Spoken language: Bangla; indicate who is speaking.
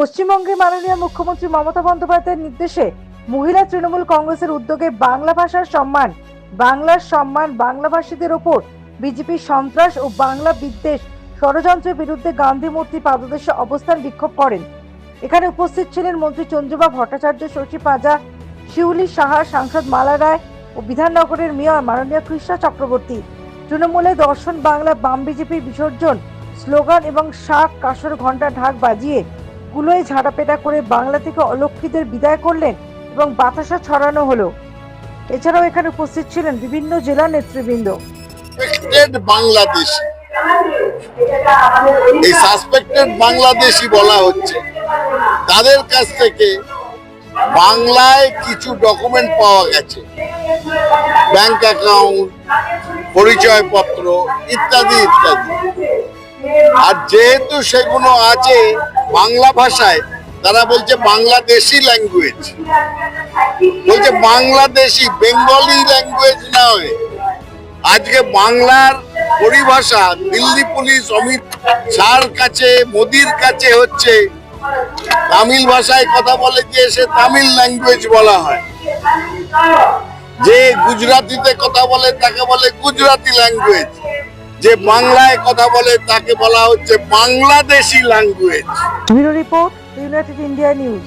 Speaker 1: পশ্চিমবঙ্গের মাননীয় মুখ্যমন্ত্রী মমতা বন্দ্যোপাধ্যায়ের নির্দেশে মহিলা তৃণমূল কংগ্রেসের উদ্যোগে বাংলা ভাষার সম্মান, বাংলার সম্মান বাংলাভাষীদের ওপর বিজেপি সন্ত্রাস ও বাংলা বিদ্বেষ ষড়যন্ত্রের বিরুদ্ধে গান্ধী মূর্তি পাদদেশে অবস্থান বিক্ষোভ করেন। এখানে উপস্থিত ছিলেন মন্ত্রী চন্দ্রবা ভট্টাচার্য, শশী পাজা, শিউলি সাহা, সাংসদ মালা রায় ও বিধাননগরের মেয়র মাননীয় কৃষ্ণা চক্রবর্তী। তৃণমূলে দর্শন বাংলা বাম বিজেপির বিসর্জন, স্লোগান এবং শাক কাসর ঘণ্টা ঢাক বাজিয়ে কুলোয় ঝাড়াপেটা করে বাংলা থেকে অলক্ষীদের বিদায় করলেন এবং বাতাসা ছড়ানো হলো। এছাড়াও এখানে উপস্থিত ছিলেন বিভিন্ন জেলা নেতৃবৃন্দ।
Speaker 2: বাংলাদেশি এই সাসপেক্টেড বাংলাদেশি বলা হচ্ছে। তাদের কাছ থেকে বাংলায় কিছু ডকুমেন্ট পাওয়া গেছে। ব্যাংক অ্যাকাউন্ট পরিচয়পত্র, ইত্যাদি ইত্যাদি। আর যেহেতু সেগুলো আছে বাংলা ভাষায়, তারা বলছে বাংলাদেশি ল্যাঙ্গুয়েজ বলছে বাংলাদেশি, বেঙ্গলি ল্যাঙ্গুয়েজ নয় আজকে বাংলার পরিভাষা দিল্লি পুলিশ, অমিত শাহর কাছে, মোদির কাছে হচ্ছে, তামিল ভাষায় কথা বলে যে সে তামিল ল্যাঙ্গুয়েজ বলা হয়। যে গুজরাটিতে কথা বলে, তাকে বলে গুজরাটি ল্যাঙ্গুয়েজ যে বাংলায় কথা বলে তাকে বলা হচ্ছে Bangladeshi language
Speaker 1: bureau report United India news.